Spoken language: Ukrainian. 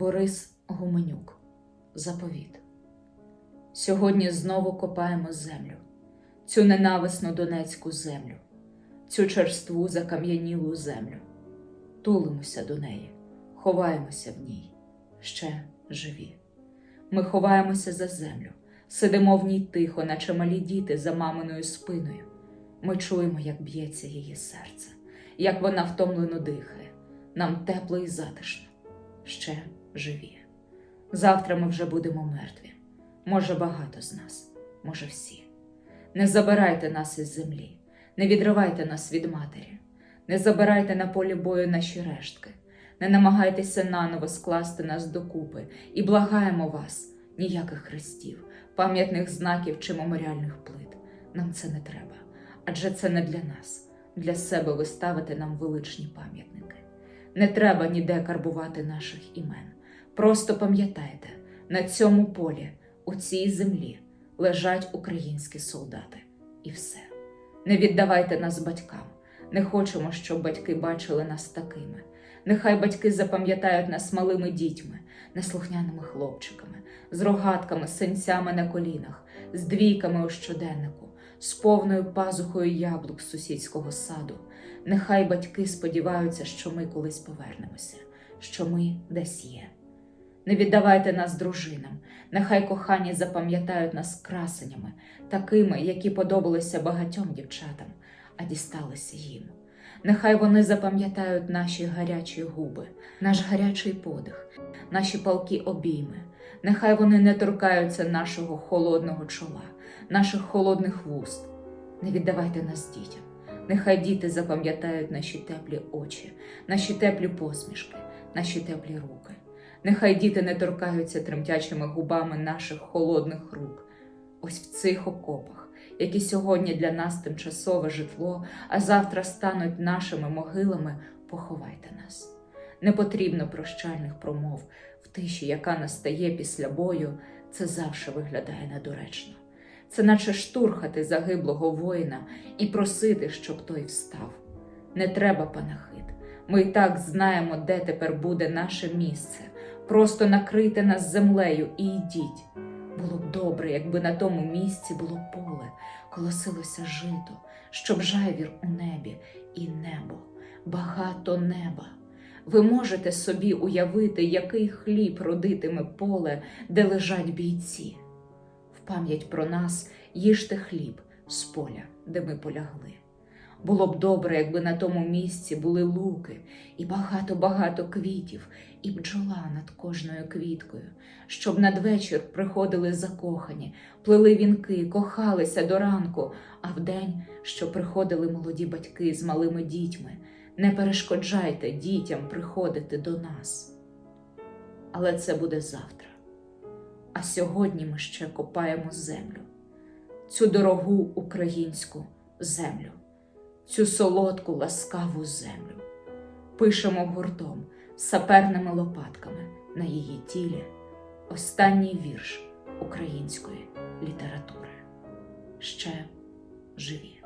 Борис Гуменюк. Заповіт. Сьогодні знову копаємо землю, цю ненависну донецьку землю, цю черству закам'янілу землю. Тулимося до неї, ховаємося в ній, ще живі. Ми ховаємося за землю, сидимо в ній тихо, наче малі діти за маминою спиною. Ми чуємо, як б'ється її серце, як вона втомлено дихає. Нам тепло і затишно, ще живі. Завтра ми вже будемо мертві. Може, багато з нас, може, всі. Не забирайте нас із землі, не відривайте нас від матері, не забирайте на полі бою наші рештки, не намагайтеся наново скласти нас докупи і благаємо вас, ніяких хрестів, пам'ятних знаків чи меморіальних плит. Нам це не треба, адже це не для нас, для себе ви ставите нам величні пам'ятники. Не треба ніде карбувати наших імен. Просто пам'ятайте, на цьому полі, у цій землі лежать українські солдати. І все. Не віддавайте нас батькам. Не хочемо, щоб батьки бачили нас такими. Нехай батьки запам'ятають нас малими дітьми, неслухняними хлопчиками, з рогатками, синцями на колінах, з двійками у щоденнику, з повною пазухою яблук з сусідського саду. Нехай батьки сподіваються, що ми колись повернемося, що ми десь є. Не віддавайте нас дружинам, нехай кохані запам'ятають нас красенями, такими, які подобалися багатьом дівчатам, а дісталися їм. Нехай вони запам'ятають наші гарячі губи, наш гарячий подих, наші палкі обійми. Нехай вони не торкаються нашого холодного чола, наших холодних вуст. Не віддавайте нас дітям. Нехай діти запам'ятають наші теплі очі, наші теплі посмішки, наші теплі руки. Нехай діти не торкаються тремтячими губами наших холодних рук. Ось в цих окопах, які сьогодні для нас тимчасове житло, а завтра стануть нашими могилами, поховайте нас. Не потрібно прощальних промов в тиші, яка настає після бою, це завжди виглядає недоречно. Це наче штурхати загиблого воїна і просити, щоб той встав. Не треба панахид. Ми і так знаємо, де тепер буде наше місце. Просто накрийте нас землею і йдіть. Було б добре, якби на тому місці було поле, колосилося жито, щоб жайвір у небі і небо, багато неба. Ви можете собі уявити, який хліб родитиме поле, де лежать бійці. В пам'ять про нас їжте хліб з поля, де ми полягли. Було б добре, якби на тому місці були луки і багато-багато квітів, і бджола над кожною квіткою, щоб надвечір приходили закохані, плели вінки, кохалися до ранку, а вдень, що приходили молоді батьки з малими дітьми. Не перешкоджайте дітям приходити до нас. Але це буде завтра. А сьогодні ми ще копаємо землю, цю дорогу українську землю, цю солодку ласкаву землю. Пишемо гуртом, саперними лопатками на її тілі останній вірш української літератури. Ще живі.